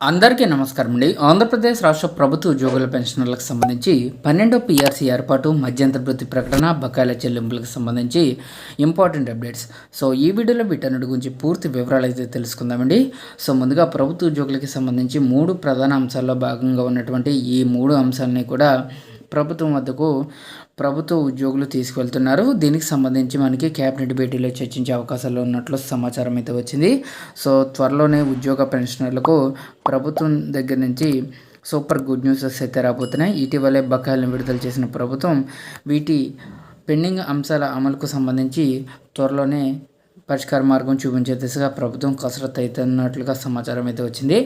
అందరికీ నమస్కారం అండి. ఆంధ్రప్రదేశ్ రాష్ట్ర ప్రభుత్వ ఉద్యోగుల పెన్షనర్లకు సంబంధించి పన్నెండో పిఆర్సీ ఏర్పాటు మధ్యంతర వృత్తి ప్రకటన బకాయిల చెల్లింపులకు సంబంధించి ఇంపార్టెంట్ అప్డేట్స్. సో ఈ వీడియోలో వీటన్నిటి గురించి పూర్తి వివరాలు అయితే తెలుసుకుందామండి. సో ముందుగా ప్రభుత్వ ఉద్యోగులకి సంబంధించి మూడు ప్రధాన అంశాల్లో భాగంగా ఉన్నటువంటి ఈ మూడు అంశాలని కూడా ప్రభుత్వం వద్దకు ప్రభుత్వ ఉద్యోగులు తీసుకువెళ్తున్నారు దీనికి సంబంధించి మనకి క్యాబినెట్ భేటీలో చర్చించే అవకాశాలు ఉన్నట్లు సమాచారం అయితే వచ్చింది. సో త్వరలోనే ఉద్యోగ పెన్షనర్లకు ప్రభుత్వం దగ్గర నుంచి సూపర్ గుడ్ న్యూసెస్ అయితే రాబోతున్నాయి. ఇటీవలే బకాయిలను విడుదల చేసిన ప్రభుత్వం వీటి పెండింగ్ అంశాల అమలుకు సంబంధించి త్వరలోనే పరిష్కార మార్గం చూపించే దిశగా ప్రభుత్వం కసరత్తు అవుతున్నట్లుగా సమాచారం అయితే వచ్చింది.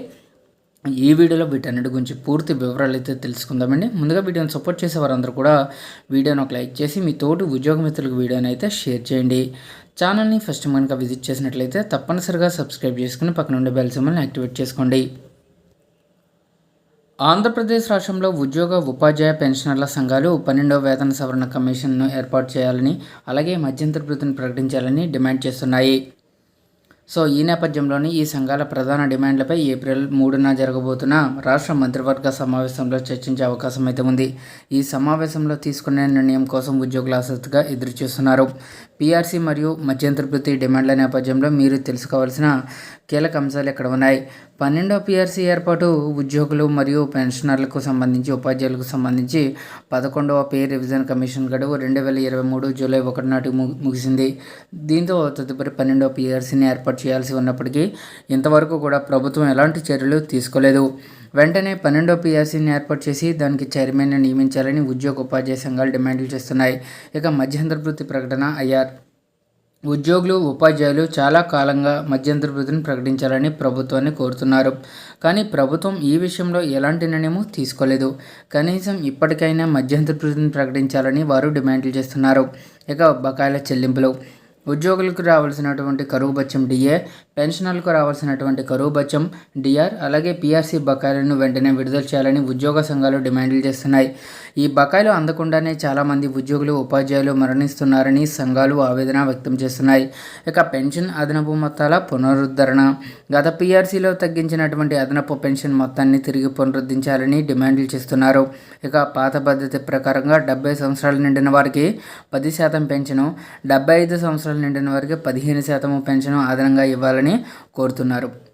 ఈ వీడియోలో వీటన్నిటి గురించి పూర్తి వివరాలు అయితే తెలుసుకుందామండి. ముందుగా వీడియోని సపోర్ట్ చేసే వారందరూ కూడా వీడియోని ఒక లైక్ చేసి మీ తోటి ఉద్యోగ మిత్రులకు వీడియోని అయితే షేర్ చేయండి. ఛానల్ని ఫస్ట్ కనుక విజిట్ చేసినట్లయితే తప్పనిసరిగా సబ్స్క్రైబ్ చేసుకుని పక్కన ఉండే బెల్ సింబల్ని యాక్టివేట్ చేసుకోండి. ఆంధ్రప్రదేశ్ రాష్ట్రంలో ఉద్యోగ ఉపాధ్యాయ పెన్షనర్ల సంఘాలు పన్నెండవ వేతన సవరణ కమిషన్ను ఏర్పాటు చేయాలని అలాగే మధ్యంతర ప్రకటించాలని డిమాండ్ చేస్తున్నాయి. సో ఈ నేపథ్యంలోనే ఈ సంఘాల ప్రధాన డిమాండ్లపై ఏప్రిల్ మూడున జరగబోతున్న రాష్ట్ర మంత్రివర్గ సమావేశంలో చర్చించే అవకాశం అయితే ఉంది. ఈ సమావేశంలో తీసుకునే నిర్ణయం కోసం ఉద్యోగులు ఆసక్తిగా ఎదురుచూస్తున్నారు. పీఆర్సీ మరియు మధ్యంతర డిమాండ్ల నేపథ్యంలో మీరు తెలుసుకోవాల్సిన కీలక అంశాలు ఇక్కడ ఉన్నాయి? పన్నెండో పీఆర్సీ ఏర్పాటు ఉద్యోగులు మరియు పెన్షనర్లకు సంబంధించి ఉపాధ్యాయులకు సంబంధించి పదకొండవ పే రివిజన్ కమిషన్ గడువు రెండు వేల ఇరవై మూడు జూలై ఒకటి నాటికి ముగిసింది. దీంతో తదుపరి పన్నెండో పీఆర్సీని ఏర్పాటు చేయాల్సి ఉన్నప్పటికీ ఇంతవరకు కూడా ప్రభుత్వం ఎలాంటి చర్యలు తీసుకోలేదు. వెంటనే పన్నెండో పిఆర్సీని ఏర్పాటు చేసి దానికి చైర్మన్ నియమించాలని ఉద్యోగ ఉపాధ్యాయ సంఘాలు డిమాండ్లు చేస్తున్నాయి. ఇక మధ్యంతర వృత్తి ప్రకటన ఐఆర్. ఉద్యోగులు ఉపాధ్యాయులు చాలా కాలంగా మధ్యంతర వృత్తిని ప్రకటించాలని ప్రభుత్వాన్ని కోరుతున్నారు. కానీ ప్రభుత్వం ఈ విషయంలో ఎలాంటి నిర్ణయము తీసుకోలేదు. కనీసం ఇప్పటికైనా మధ్యంతర వృత్తిని ప్రకటించాలని వారు డిమాండ్లు చేస్తున్నారు. ఇక బకాయిల చెల్లింపులు. ఉద్యోగులకు రావాల్సినటువంటి కరువు బచ్చం డిఏ పెన్షనర్లకు రావాల్సినటువంటి కరువు బచ్చం డిఆర్ అలాగే పీఆర్సీ బకాయిలను వెంటనే విడుదల చేయాలని ఉద్యోగ సంఘాలు డిమాండ్లు చేస్తున్నాయి. ఈ బకాయిలు అందకుండానే చాలామంది ఉద్యోగులు ఉపాధ్యాయులు మరణిస్తున్నారని సంఘాలు ఆవేదన వ్యక్తం చేస్తున్నాయి. ఇక పెన్షన్ అదనపు మొత్తాల పునరుద్ధరణ గత పీఆర్సీలో తగ్గించినటువంటి అదనపు పెన్షన్ మొత్తాన్ని తిరిగి పునరుద్ధరించాలని డిమాండ్లు చేస్తున్నారు. ఇక పాత పద్ధతి ప్రకారంగా డెబ్బై సంవత్సరాలు నిండిన వారికి పది శాతం పెన్షను డెబ్బై ఐదు సంవత్సరాలు నిండిన వారికి పదిహేను శాతం పెన్షన్ అదనంగా ఇవ్వాలని కోరుతున్నారు.